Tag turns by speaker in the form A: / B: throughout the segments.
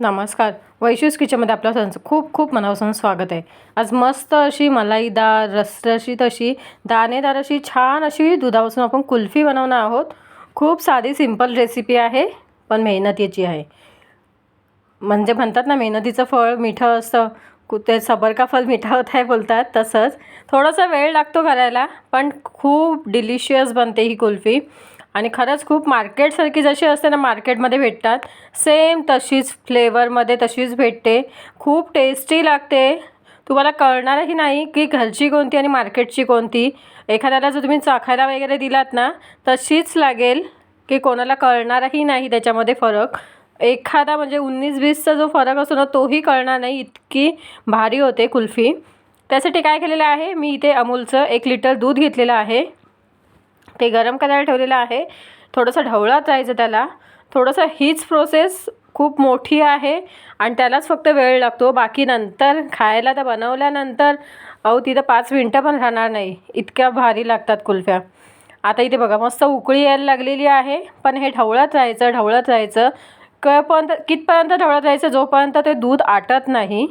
A: नमस्कार. वैशिष किचनमध्ये आपलं सं खूप खूप मनापासून स्वागत आहे. आज मस्त अशी मलाईदार रसरशीत अशी दाणेदार अशी छान अशी दुधापासून आपण कुल्फी बनवणार आहोत. खूप साधी सिंपल रेसिपी आहे पण मेहनतीची आहे. म्हणजे म्हणतात ना मेहनतीचं फळ मिठं असतं. कु ते सबर का फल मिठा होत आहे बोलतात तसंच. थोडासा वेळ लागतो करायला पण खूप डिलिशियस बनते ही कुल्फी. आणि खरंच खूप मार्केटसारखी जशी असते ना मार्केटमध्ये भेटतात. सेम तशीच फ्लेवरमध्ये तशीच भेटते. खूप टेस्टी लागते. तुम्हाला कळणारही नाही की घरची कोणती आणि मार्केटची कोणती. एखाद्याला जर तुम्ही चाखायला वगैरे दिलात ना तशीच लागेल की कोणाला कळणारही नाही त्याच्यामध्ये फरक. एखादा म्हणजे उन्नीस वीसचा जो फरक असतो ना तोही कळणार नाही. इतकी भारी होते कुल्फी. त्यासाठी काय केलेलं आहे मी इथे अमूलचं एक लिटर दूध घेतलेलं आहे. ते गरम करायला ठेवलेलं आहे. थोडंसं ढवळत राहायचं त्याला. थोडंसं हीच प्रोसेस खूप मोठी आहे आणि त्यालाच फक्त वेळ लागतो. बाकी नंतर खायला तर बनवल्यानंतर अहो तिथं पाच मिनटं पण राहणार नाही. इतक्या भारी लागतात कुल्फ्या. आता इथे बघा मस्त उकळी यायला लागलेली आहे. पण हे ढवळत राहायचं ढवळत राहायचं कपर्यंत कितपर्यंत ढवळत राहायचं जोपर्यंत ते दूध आटत नाही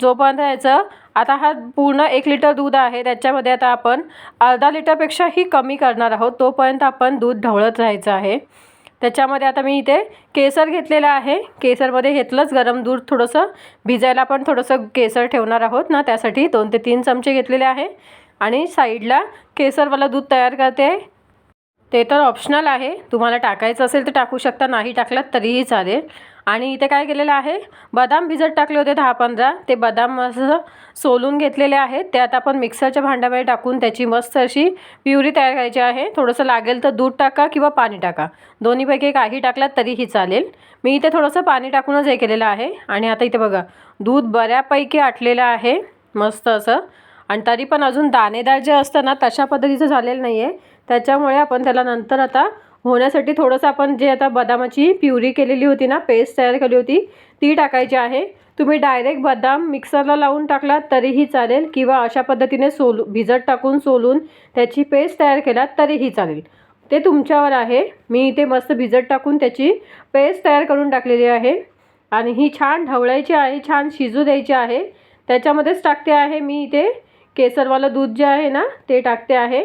A: जोपर्यंत याचं आता हा पूर्ण एक लिटर दूध आहे त्याच्यामध्ये आता आपण अर्धा लिटरपेक्षाही कमी करणार आहोत तोपर्यंत आपण दूध ढवळत राहायचं आहे. त्याच्यामध्ये आता मी इथे केसर घेतलेलं आहे. केसरमध्ये घेतलंच गरम दूध थोडंसं. भिजायला पण थोडंसं केसर ठेवणार आहोत ना त्यासाठी दोन ते तीन चमचे घेतलेले आहे. आणि साईडला केसरवाला दूध तयार करते. ते तर ऑप्शनल आहे. तुम्हाला टाकायचं असेल तर टाकू शकता नाही टाकलात तरीही चालेल. आणि इथे काय केलेलं आहे? बदाम भिजत टाकले होते दहा पंधरा. ते बदाम असं सोलून घेतलेले आहेत. ते आता आपण मिक्सरच्या भांड्यामध्ये टाकून त्याची मस्त अशी प्युरी तयार करायची आहे. थोडंसं लागेल तर दूध टाका किंवा पाणी टाका. दोन्हीपैकी काही टाकलात तरीही चालेल. मी इथे थोडंसं पाणी टाकूनच हे केलेलं आहे. आणि आता इथे बघा दूध बऱ्यापैकी आटलेलं आहे. मस्त असं. आणि तरी पण अजून दाणेदार जे असतं ना तशा पद्धतीचं झालेलं नाही आहे त्याच्यामुळे आपण त्याला नंतर आता होण्यासाठी थोडंसं आपण जे आता बदामाची प्युरी केलेली होती ना पेस्ट तयार केली होती ती टाकायची आहे. तुम्ही डायरेक्ट बदाम मिक्सरला लावून टाकलात तरीही चालेल किंवा अशा पद्धतीने सोलू भिजत टाकून सोलून त्याची पेस्ट तयार केलात तरीही चालेल. ते तुमच्यावर आहे. मी इथे मस्त भिजत टाकून त्याची पेस्ट तयार करून टाकलेली आहे. आणि ही छान ढवळायची आहे छान शिजू द्यायची आहे. त्याच्यामध्येच टाकते आहे मी इथे केसरवालं दूध जे आहे ना ते टाकते आहे.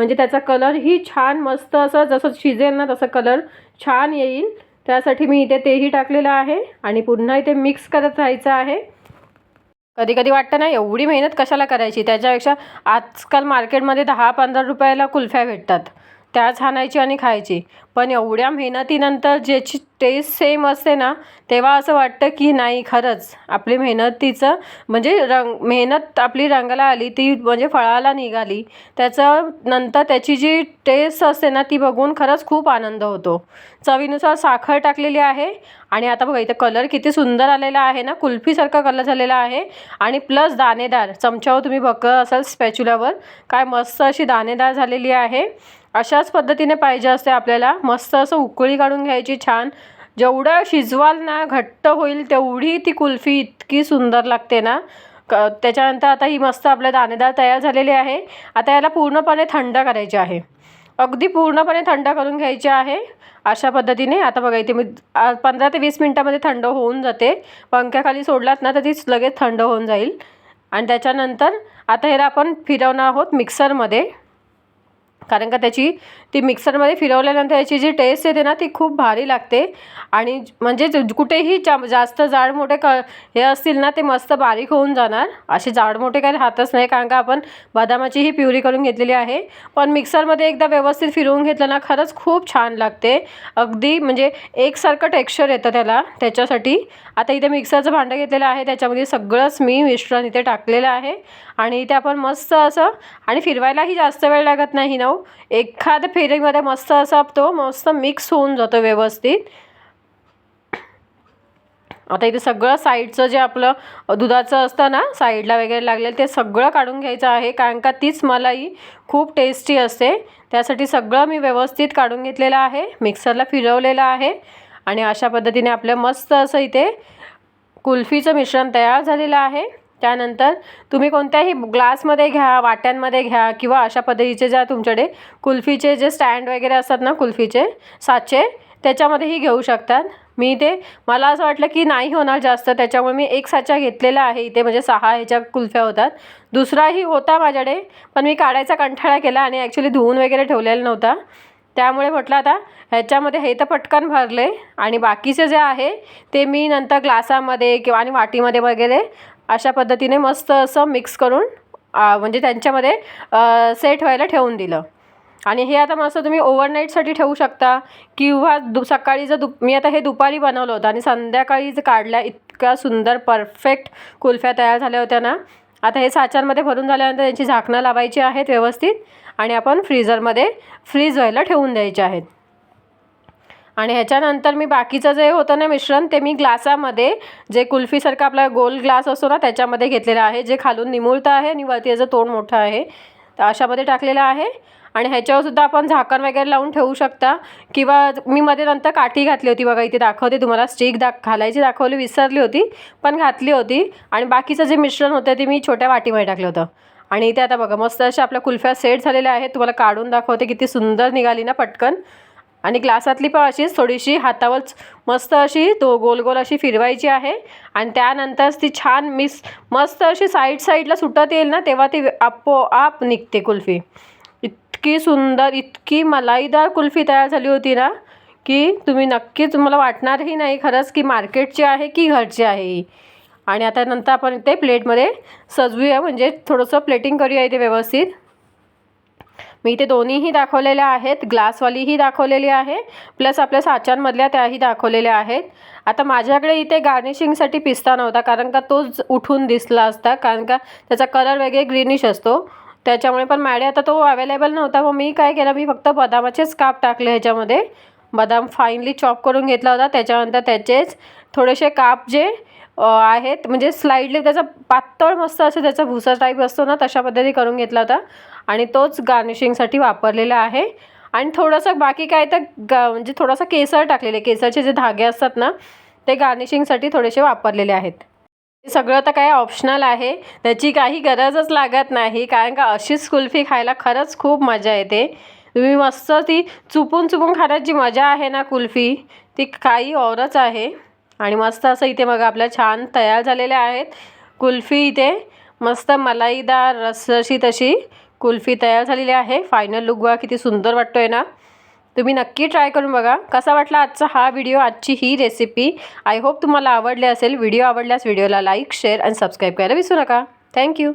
A: म्हणजे त्याचा कलरही छान मस्त असं जसं शिजेल ना तसं कलर छान येईल. त्यासाठी मी इथे तेही टाकलेलं आहे आणि पुन्हा इथे मिक्स करत राहायचं आहे. कधी कधी वाटतं ना एवढी मेहनत कशाला करायची? त्याच्यापेक्षा आजकाल मार्केटमध्ये दहा पंधरा रुपयाला कुल्फ्या भेटतात. त्याच आणायची आणि खायची. पण एवढ्या मेहनतीनंतर ज्याची टेस्ट सेम असते ना तेव्हा असं वाटतं की नाही खरंच आपली मेहनतीचं म्हणजे रंग मेहनत आपली रंगाला आली ती म्हणजे फळाला निघाली त्याचं नंतर त्याची जी टेस्ट असते ना ती बघून खरंच खूप आनंद होतो. चवीनुसार साखर टाकलेली आहे आणि आता बघा इथं कलर किती सुंदर आलेला आहे ना कुल्फीसारखा कलर झालेला आहे आणि प्लस दाणेदार चमच्यावर तुम्ही बघत असाल स्पॅच्युलावर काय मस्त अशी दाणेदार झालेली आहे. अशाच पद्धतीने पाहिजे असते आपल्याला मस्त असं उकळी काढून घ्यायची छान. जेवढं शिजवाल ना घट्ट होईल तेवढी ती कुल्फी इतकी सुंदर लागते ना. क त्याच्यानंतर आता ही मस्त आपल्या दाणेदार तयार झालेली आहे. आता याला पूर्णपणे थंड करायचे आहे. अगदी पूर्णपणे थंड करून घ्यायचे आहे. अशा पद्धतीने आता बघा इथे मी पंधरा ते वीस मिनटामध्ये थंड होऊन जाते. पंख्याखाली सोडलात ना तर ती लगेच थंड होऊन जाईल. आणि त्याच्यानंतर आता ह्याला आपण फिरवणार आहोत मिक्सरमध्ये कारण का त्याची ती मिक्सरमध्ये फिरवल्यानंतर याची जी टेस्ट येते ना ती खूप भारी लागते. आणि म्हणजे कुठेही जा जास्त जाड मोठे क हे असतील ना ते मस्त बारीक होऊन जाणार. असे जाड मोठे काही राहतच नाही कारण का आपण बदामाची ही प्युरी करून घेतलेली आहे. पण मिक्सरमध्ये एकदा व्यवस्थित फिरवून घेतलं ना खरंच खूप छान लागते. अगदी म्हणजे एकसारखं टेक्स्चर येतं त्याला त्याच्यासाठी. आता इथे मिक्सरचं भांडं घेतलेलं आहे त्याच्यामध्ये सगळंच मी मिश्रण इथे टाकलेलं आहे. आणि इथे आपण मस्त असं आणि फिरवायलाही जास्त वेळ लागत नाही ना हो. एखाद एखाद्या फेरीमध्ये मस्त असा तो मस्त मिक्स होऊन जातो व्यवस्थित. आता इथे सगळं साईडचं जे आपलं दुधाचं असतं ना साईडला वगैरे लागलेलं ते सगळं काढून घ्यायचं आहे कारण का तीच मलाई खूप टेस्टी असते. त्यासाठी सगळं मी व्यवस्थित काढून घेतलेलं आहे मिक्सरला फिरवलेलं आहे आणि अशा पद्धतीने आपलं मस्त असं इथे कुल्फीचं मिश्रण तयार झालेलं आहे. त्यानंतर तुम्ही कोणत्याही ग्लासमध्ये घ्या वाट्यांमध्ये घ्या किंवा अशा पद्धतीचे ज्या तुमच्याकडे कुल्फीचे जे स्टँड वगैरे असतात ना कुल्फीचे साचे त्याच्यामध्येही घेऊ शकतात. मी ते मला असं वाटलं की नाही होणार जास्त त्याच्यामुळे मी एक साचा घेतलेला आहे इथे म्हणजे सहा ह्याच्या कुल्फ्या होतात. दुसराही होता माझ्याकडे पण मी काढायचा कंठाळा केला आणि ॲक्च्युली धुवून वगैरे ठेवलेला नव्हता. त्यामुळे म्हटलं आता ह्याच्यामध्ये हे तर पटकन भरले आणि बाकीचे जे आहे ते मी नंतर ग्लासामध्ये किंवा आणि वाटीमध्ये वगैरे अशा पद्धतीने मस्त असं मिक्स करून म्हणजे त्यांच्यामध्ये सेट व्हायला ठेवून दिलं. आणि हे आता मस्त तुम्ही ओव्हरनाईटसाठी ठेवू शकता. किंवा दु सकाळी जर दुप मी आता हे दुपारी बनवलं होतं आणि संध्याकाळी जर काढल्या इतक्या सुंदर परफेक्ट कुल्फ्या तयार झाल्या होत्या ना. आता हे साच्यांमध्ये भरून झाल्यानंतर त्यांची झाकणं लावायची आहेत व्यवस्थित. आणि आपण फ्रीजरमध्ये फ्रीज व्हायला ठेवून द्यायचे आहेत. आणि ह्याच्यानंतर मी बाकीचं जे होतं ना मिश्रण ते मी ग्लासामध्ये जे कुल्फीसारखा आपला गोल ग्लास असतो ना त्याच्यामध्ये घेतलेलं आहे. जे खालून निमुळतं आहे आणि वरती याचं तोंड मोठं आहे. तर अशामध्ये टाकलेलं आहे. आणि ह्याच्यावर सुद्धा आपण झाकण वगैरे लावून ठेवू शकता. किंवा मी मध्ये नंतर काठी घातली होती बघा इथे दाखवते तुम्हाला. स्टिक दाख घालायची दाखवली विसरली होती पण घातली होती. आणि बाकीचं जे मिश्रण होतं ते मी छोट्या वाटीमध्ये टाकलं होतं. आणि इथे आता बघा मस्त अशा आपल्या कुल्फ्या सेट झालेल्या आहेत. तुम्हाला काढून दाखवते किती सुंदर निघाली ना पटकन. आणि ग्लासातली पण अशीच थोडीशी हातावरच मस्त अशी तो गोल गोल अशी फिरवायची आहे. आणि त्यानंतर ती छान मिस मस्त अशी साईड साईडला सुटत येईल ना तेव्हा ती आपोआप निघते कुल्फी. इतकी सुंदर इतकी मलाईदार कुल्फी तयार झाली होती ना की तुम्ही नक्कीच तुम्हाला वाटणारही नाही खरंच की मार्केटची आहे की घरची आहे ही. आणि आता नंतर आपण ते प्लेटमध्ये सजवूया म्हणजे थोडंसं प्लेटिंग करूया इथे व्यवस्थित. मी इथे दोन्हीही दाखवलेल्या आहेत ग्लासवालीही दाखवलेली आहे प्लस आपल्या साच्यांमधल्या त्याही दाखवलेल्या आहेत. आता माझ्याकडे इथे गार्निशिंगसाठी पिस्ता नव्हता कारण का तोच उठून दिसला असता कारण का त्याचा कलर वगैरे ग्रीनिश असतो. त्याच्यामुळे पण मॅडे आता तो अवेलेबल नव्हता मग मी काय केलं मी फक्त बदामाचेच काप टाकले ह्याच्यामध्ये. बदाम फाईनली चॉप करून घेतला होता त्याच्यानंतर त्याचेच थोडेसे काप जे आहेत म्हणजे स्लाईडली त्याचा पातळ मस्त असं त्याचा भुसा टाईप असतो ना तशा पद्धती करून घेतला होता. आणि तोच गार्निशिंगसाठी वापरलेला आहे. आणि थोडंसं बाकी काय तर गा म्हणजे थोडासा केसर टाकलेले केसरचे जे धागे असतात ना ते गार्निशिंगसाठी थोडेसे वापरलेले आहेत. सगळं तर काय ऑप्शनल आहे? त्याची काही गरजच लागत नाही कारण का अशीच कुल्फी खायला खरंच खूप मजा येते. तुम्ही मस्त ती चुपून चुपून जी मजा आहे ना कुल्फी ती काही औरच आहे. आणि मस्त असं इथे बघा आपल्या छान तयार झालेल्या आहेत कुल्फी इथे. मस्त मलाईदार रसरशीत तशी. कुल्फी तयार झालेली आहे. फायनल लुक बघा किती सुंदर वाटतोय ना. तुम्ही नक्की ट्राय करून बघा. कसा वाटला आजचा हा व्हिडिओ आजची ही रेसिपी आय होप तुम्हाला आवडले असेल. व्हिडिओ आवडल्यास व्हिडिओला लाईक शेअर आणि सबस्क्राईब करायला विसरू नका. थँक्यू